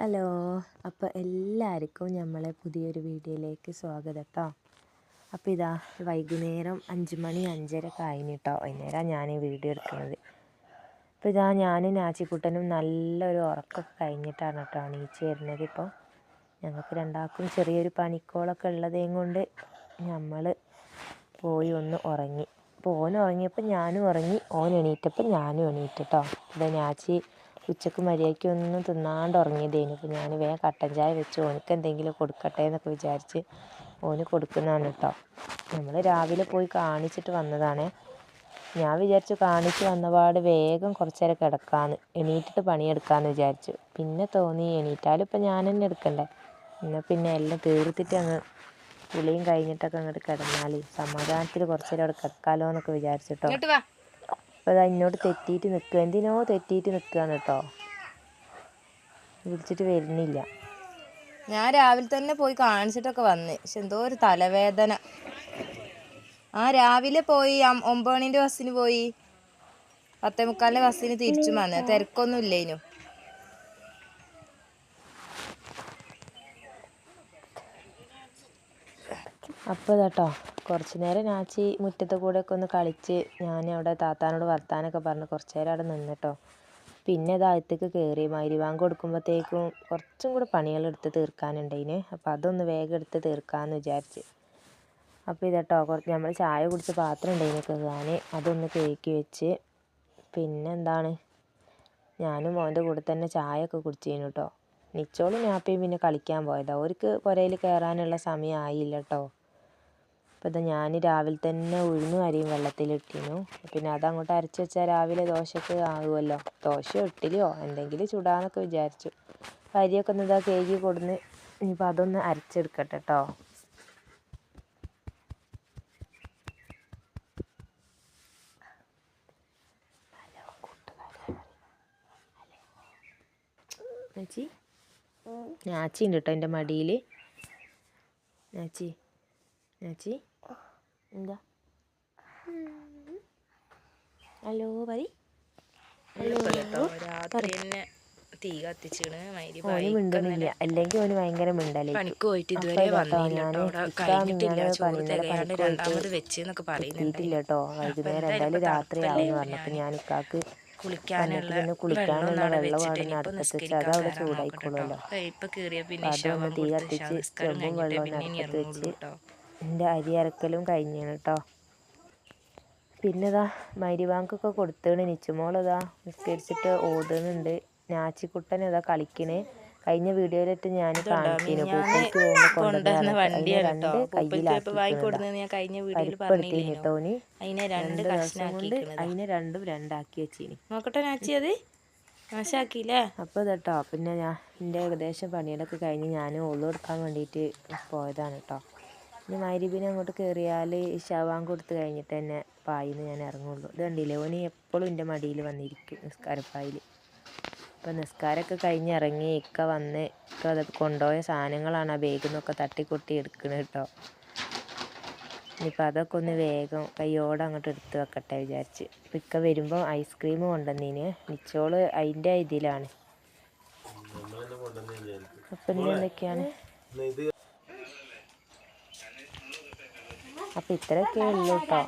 Hello. അപ്പോൾ എല്ലാവർക്കും നമ്മളെ പുതിയൊരു വീഡിയോയിലേക്ക് സ്വാഗതം കേട്ടോ അപ്പോൾ ഇതാ വൈകുന്നേരം അഞ്ച് മണി അഞ്ചര കഴിഞ്ഞു കേട്ടോ വൈകുന്നേരം ഞാൻ ഈ വീഡിയോ എടുക്കുന്നത്. അപ്പോൾ ഇതാ ഞാനും നാച്ചിക്കുട്ടനും നല്ലൊരു ഉറക്കമൊക്കെ കഴിഞ്ഞിട്ടാണ് കേട്ടോ എണീച്ച് വരുന്നത് ഇപ്പോൾ ഞങ്ങൾക്ക് രണ്ടാൾക്കും ചെറിയൊരു പനിക്കോളൊക്കെ ഉള്ളതേം കൊണ്ട് നമ്മൾ പോയി ഒന്ന് ഉറങ്ങി. അപ്പോൾ ഓൻ ഉറങ്ങിയപ്പോൾ ഞാനും ഉറങ്ങി. ഓൻ എണീറ്റപ്പോൾ ഞാനും എണീറ്റ് കേട്ടോ ഇതാ ഞാച്ചി ഉച്ചയ്ക്ക് മര്യാദയ്ക്ക് ഒന്നും തിന്നാണ്ട് ഉറങ്ങിയതേനു. അപ്പോൾ ഞാൻ വേഗം കട്ടൻ ചായ വെച്ച്. ഓനക്ക് എന്തെങ്കിലും കൊടുക്കട്ടെ എന്നൊക്കെ വിചാരിച്ച് ഓന് കൊടുക്കുന്നതാണ് കേട്ടോ നമ്മൾ രാവിലെ പോയി കാണിച്ചിട്ട് വന്നതാണേ. ഞാൻ വിചാരിച്ചു കാണിച്ച് വന്നപാട് വേഗം കുറച്ച് നേരം കിടക്കാമെന്ന് എണീറ്റിട്ട് പണിയെടുക്കാമെന്ന് വിചാരിച്ചു. പിന്നെ തോന്നി എണീറ്റാലും ഇപ്പം ഞാൻ തന്നെ എടുക്കണ്ടേ. എന്നാൽ പിന്നെ എല്ലാം തീർത്തിട്ട് അങ്ങ് പുളിയും കഴിഞ്ഞിട്ടൊക്കെ അങ്ങോട്ട് കിടന്നാൽ സമാധാനത്തിൽ കുറച്ച് നേരം അവിടെ കിടക്കാമല്ലോ എന്നൊക്കെ വിചാരിച്ചിട്ടോ അപ്പോൾ അത് എന്നോട് തെറ്റിയിട്ട് നിൽക്കുക എന്തിനോ തെറ്റിയിട്ട് നിൽക്കുകയാണ് കേട്ടോ വിളിച്ചിട്ട് വരുന്നില്ല. ഞാൻ രാവിലെ തന്നെ പോയി കാണിച്ചിട്ടൊക്കെ വന്ന്. പക്ഷെ എന്തോ ഒരു തലവേദന. ആ രാവിലെ പോയി ഒമ്പത് മണിന്റെ ബസ്സിന് പോയി. പത്തേ മുക്കാലിന്റെ ബസ്സിന് തിരിച്ചു വന്ന്. തിരക്കൊന്നും ഇല്ലേനു. അപ്പോൾ കേട്ടോ കുറച്ച് നേരം നാച്ചി മുറ്റത്ത് കൂടെ ഒക്കെ ഒന്ന് കളിച്ച് ഞാൻ അവിടെ താത്താനോട് വർത്താനൊക്കെ പറഞ്ഞ് കുറച്ച് നേരം അവിടെ നിന്നിട്ടോ. പിന്നെ അത് അകത്തേക്ക് കയറി മരുവാൻ കൊടുക്കുമ്പോഴത്തേക്കും കുറച്ചും കൂടെ പണികളെടുത്ത് തീർക്കാനുണ്ടതിന് അപ്പോൾ അതൊന്ന് വേഗം എടുത്ത് തീർക്കാമെന്ന് വിചാരിച്ച്. അപ്പോൾ ഇതട്ടോ കുറച്ച് നമ്മൾ ചായ കുടിച്ച പാത്രം ഉണ്ടായിന് കഴുകാൻ അതൊന്ന് കേക്കി വെച്ച്. പിന്നെ എന്താണ്? ഞാനും മോന്റെ കൂടെ തന്നെ ചായ ഒക്കെ കുടിച്ചിരുന്നു കേട്ടോ നിച്ചോളും ഞാപ്പയും പിന്നെ കളിക്കാൻ പോയതാണ് അവർക്ക് പുരയിൽ കയറാനുള്ള സമയം ആയില്ല കേട്ടോ അപ്പോൾ ഇതാ ഞാൻ രാവിലെ തന്നെ ഉഴുന്നും അരിയും വെള്ളത്തിലിട്ടിനു പിന്നെ അതങ്ങോട്ട് അരച്ച് വെച്ചാൽ രാവിലെ ദോശക്ക് ആകുമല്ലോ ദോശയോ ഇഡ്ഡലിയോ എന്തെങ്കിലും ചുടാന്നൊക്കെ വിചാരിച്ചു. അരിയൊക്കെ ഒന്ന് ഇതാ കേകി കൊടുന്ന് ഇനിയിപ്പോൾ അതൊന്ന് അരച്ചെടുക്കട്ടെ കേട്ടോ ചേച്ചി ഞാച്ചി ഉണ്ട് കേട്ടോ എന്റെ മടിയിൽ ഞാച്ചി ഞാച്ചി എന്താ? ഹലോ തന്നെ തീ ഓന് മിണ്ടണില്ല അല്ലെങ്കിൽ ഓന് ഭയങ്കര മിണ്ടല്ലേ പണിക്ക് പോയിട്ട് ഇതുവരെ രണ്ടാമത് വെച്ച് എന്നൊക്കെ എത്തിയിട്ടില്ല കേട്ടോ. വൈകുന്നേരം എന്തായാലും രാത്രി പറഞ്ഞപ്പോ ഞാൻ ഇക്കാക്ക് കുളിക്കാനുള്ള കുളിക്കാനുള്ള വെള്ളം വെള്ളം വെച്ചിട്ട് അവിടെ ഇനിയിപ്പോ അടുപ്പത്ത് അത് അവിടെ ചൂടായിക്കോളൂല്ലോ അതൊന്ന് തീ കത്തിച്ച് ചെമ്പും വെള്ളവും അടുപ്പത്ത് വെച്ച് എന്റെ അരി അരക്കലും കഴിഞ്ഞാണ് കേട്ടോ പിന്നെ ഇതാ മരിവാങ്കൊക്കെ കൊടുത്തേണ്. നിച്ചുമോളിതാ നിസ്കരിച്ചിട്ട് ഓതുന്നുണ്ട് നാച്ചിക്കുട്ടൻ ഇതാ കളിക്കണേ. കഴിഞ്ഞ വീഡിയോയിലിട്ട് ഞാൻ കാണിക്കുന്നു വണ്ടിയാണ് പറഞ്ഞില്ലേനു? കേട്ടോന് രണ്ട് ദിവസം കൊണ്ട് അതിനെ രണ്ടും രണ്ടാക്കി വെച്ചിനി. നോക്കട്ടെ നാച്ചി അത്. നാശാക്കിയില്ലേ അപ്പോൾ ഇതട്ടോ പിന്നെ ഞാൻ എന്റെ ഏകദേശം പണികളൊക്കെ കഴിഞ്ഞ് ഞാൻ ഓൾ കൊടുക്കാൻ വേണ്ടിയിട്ട് പോയതാണ് കേട്ടോ ഇനി മൈരീബിനെ അങ്ങോട്ട് കയറിയാൽ ശവാൻ കൊടുത്ത് കഴിഞ്ഞിട്ട് തന്നെ പായിന്ന് ഞാൻ ഇറങ്ങുള്ളൂ. ഇത് കണ്ടില്ലേ? ഓന് എപ്പോഴും എന്റെ മടിയിൽ വന്നിരിക്കും നിസ്കാരപ്പായിൽ അപ്പോൾ നിസ്കാരമൊക്കെ കഴിഞ്ഞ് ഇറങ്ങി ഇക്ക വന്ന് ഇക്ക അത് കൊണ്ടുപോയ സാധനങ്ങളാണ് ആ ബാഗിൽ നിന്നൊക്കെ തട്ടിക്കൊട്ടി എടുക്കണത് കേട്ടോ ഇനിയിപ്പോൾ അതൊക്കെ ഒന്ന് വേഗം കയ്യോടെ അങ്ങോട്ട് എടുത്ത് വെക്കട്ടെ വിചാരിച്ച്. ഇപ്പം ഇക്ക വരുമ്പോൾ ഐസ്ക്രീം കൊണ്ടുവന്നീന്. നിച്ചോൾ അതിന്റെ ഇതിലാണ്. അപ്പം എന്തൊക്കെയാണ്? അപ്പം ഇത്രയൊക്കെ ഉള്ളൂ കേട്ടോ